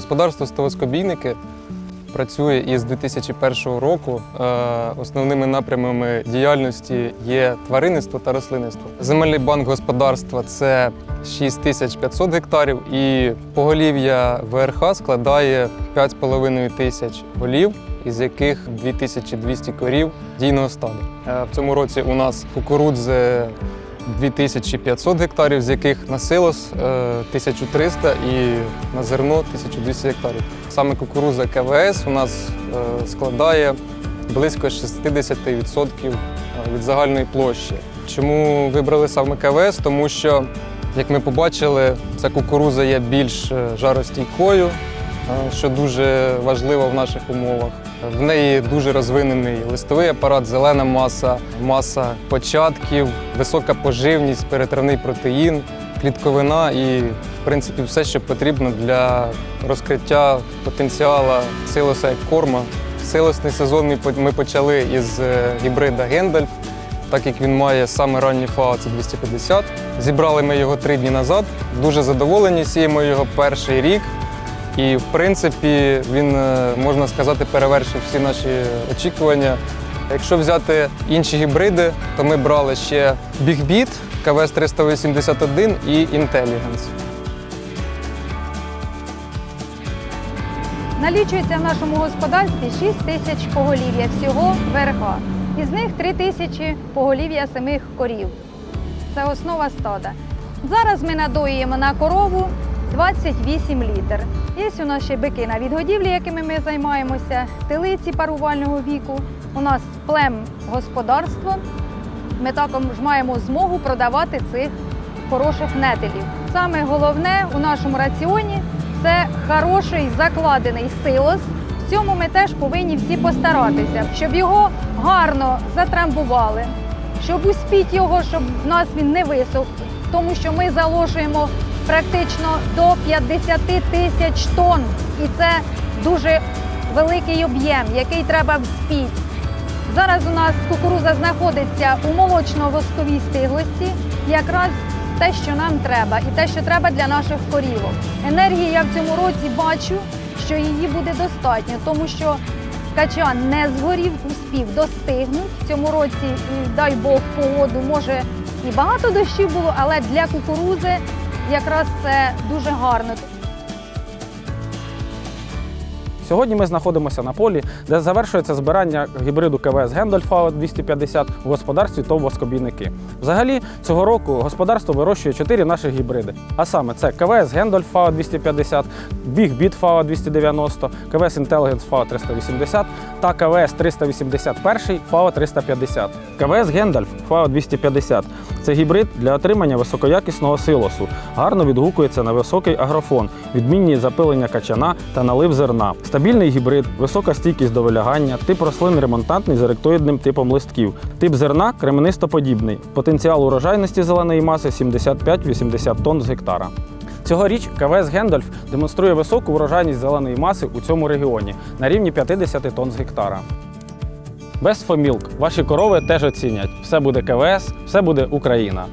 Господарство ставоскобійники працює із 2001 року. Е, Основними напрямами діяльності є тваринництво та рослинництво. Земельний банк господарства це 6500 гектарів і поголів'я ВРХ складає 5,5 тисяч голів, із яких 2200 корів дійного стаду. Е, В цьому році у нас кукурудзи 2500 гектарів, з яких на силос е, 1300 і на зерно 1200 гектарів. Саме кукуруза КВС у нас е, складає близько 60% від загальної площі. Чому вибрали саме КВС? Тому що, як ми побачили, ця кукуруза є більш е, жаростійкою, е, що дуже важливо в наших умовах. В неї дуже розвинений листовий апарат, зелена маса, маса початків, висока поживність, перетравний протеїн, клітковина і, в принципі, все, що потрібно для розкриття потенціалу силоса як корма. Силосний сезон ми почали із е, гібрида Гендальф, так як він має саме ранній ФАО, це 250. Зібрали ми його три дні назад. Дуже задоволені, сіємо його перший рік. І в принципі він, е, можна сказати, перевершив всі наші очікування. Якщо взяти інші гібриди, то ми брали ще BigBit, КВС 381 і Intelligence. Налічується в нашому господарстві 6 тисяч поголів'я всього верха. Із них 3 тисячі поголів'я самих корів. Це основа стада. Зараз ми надоюємо на корову 28 літр. Є у нас ще бики на відгодівлі, якими ми займаємося, телиці парувального віку. У нас плем господарство. Ми також маємо змогу продавати цих хороших нетелів. Саме головне у нашому раціоні це хороший закладений силос. В цьому ми теж повинні всі постаратися, щоб його гарно затрамбували, щоб успіть його, щоб в нас він не висох, тому що ми заложуємо практично до 50 тисяч тонн, і це дуже великий об'єм, який треба вспіть. Зараз у нас кукуруза знаходиться у молочно-восковій стиглості, якраз те, що нам треба, і те, що треба для наших корівок. Енергії я в цьому році бачу, що її буде достатньо, тому що качан не згорів, успів достигнуть. В цьому році, дай Бог, погоду може і багато дощів було, але для кукурузи якраз це дуже гарно. Сьогодні ми знаходимося на полі, де завершується збирання гібриду КВС Гендольфа 250 в господарстві ТОВ «Воскобійники». Взагалі, цього року господарство вирощує чотири наших гібриди. А саме це КВС Гендольф 250, Big Beat FAO 290, КВС Intelligence FAO 380 та КВС 381 FAO 350. КВС Гендальф FAO 250 це гібрид для отримання високоякісного силосу. Гарно відгукується на високий агрофон, відмінні запилення качана та налив зерна. Стабільний гібрид, висока стійкість до вилягання, тип рослин ремонтантний з еректоїдним типом листків. Тип зерна кременистоподібний. Потенціал урожайності зеленої маси 75-80 тонн з гектара. Цьогоріч КВС Гендальф демонструє високу урожайність зеленої маси у цьому регіоні на рівні 50 тонн з гектара. For Milk. Ваші корови теж оцінять. Все буде КВС, все буде Україна.